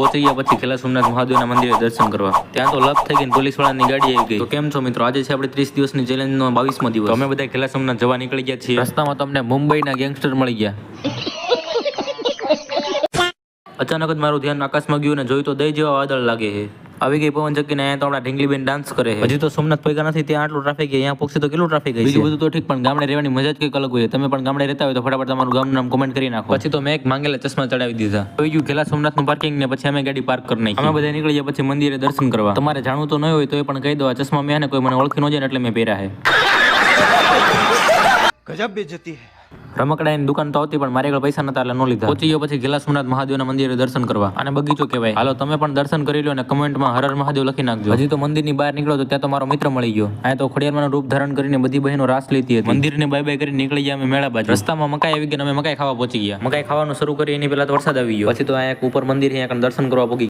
પહોંચી ગયા પછી ખેલા સોમનાથ મહાદેવના મંદિરે દર્શન કરવા. ત્યાં તો લપ થઈ ગઈ પોલીસ વાળાની ગાડી આવી ગઈ. તો કેમ છો મિત્રો? આજે છે આપણે ત્રીસ દિવસની ચેલેન્જ નો બાવીસમો દિવસ. અમે બધા ખેલા સોમનાથ જવા નીકળી ગયા છીએ. રસ્તામાં તમને મુંબઈના ગેંગસ્ટર મળી ગયા. અચાનક જ મારું ધ્યાન આકાશમાં ગયું ને જોયું તો દઈ જેવા વાદળ લાગે છે. આવી ગઈ પવન ચક્કી ને અહીંયા તો આપણા ઢીંગલીબેન ડાન્સ કરે છે. હજી તો સોમનાથ પૈકા નથી ત્યાં આટલું ટ્રાફિક અહીંયા પહોંચી તો કેટલું ટ્રાફિક બીજું બધું તો ઠીક પણ ગામડે રહેવાની મજા જ કંઈક અલગ હોય તમે પણ ગામડે રહેતા હોય તો ફટાફટ તમારું ગામનું નામ કોમેન્ટ કરી નાખો. પછી તો મેં એક માંગેલા ચશ્મા ચડાવી દીધા. જોઈ ગયું ઘેલા સોમનાથનું પાર્કિંગ ને પછી અમે ગાડી પાર્ક કરી નાખી. અમે બધા નીકળી ગયા પછી મંદિરે દર્શન કરવા. તમારે જાણવું તો ન હોય તો એ પણ કહી દો આ ચશ્મા મેં કોઈ મને ઓળખી ન જાય એટલે મેં પહેર્યા છે. ગજબ બેજતી હે. રમકડાની દુકાન તો હતી પણ મારી આગળ પૈસા નતા એટલે ન લીધા. પહોંચી ગયો પછી ગેલા સોમનાથ મહાદેવના મંદિરે દર્શન કરવા. અને બગીચો કહેવાય. હાલો તમે પણ દર્શન કરી લો અને કમેન્ટમાં હર મહાદેવ લખી નાખજો. હજી તો મંદિરની બહાર નીકળો તો ત્યાં તો મારો મિત્ર મળી ગયો. આ તો ખોડિયારમાં રૂપ ધારણ કરીને બધી બહેનો રાસ લીધી હતી. મંદિરને બાય બાય કરી નીકળી ગયા અમે મેળા બાજુ. રસ્તામાં મકાઈ આવી ગયા અમે મકાઈ ખાવા પહોંચી ગયા. મકાઈ ખાવાનું શરૂ કરી એની પહેલા તો વરસાદ આવી ગયો. પછી તો આ એક ઉપર મંદિર અહીંયા દર્શન કરવા પગી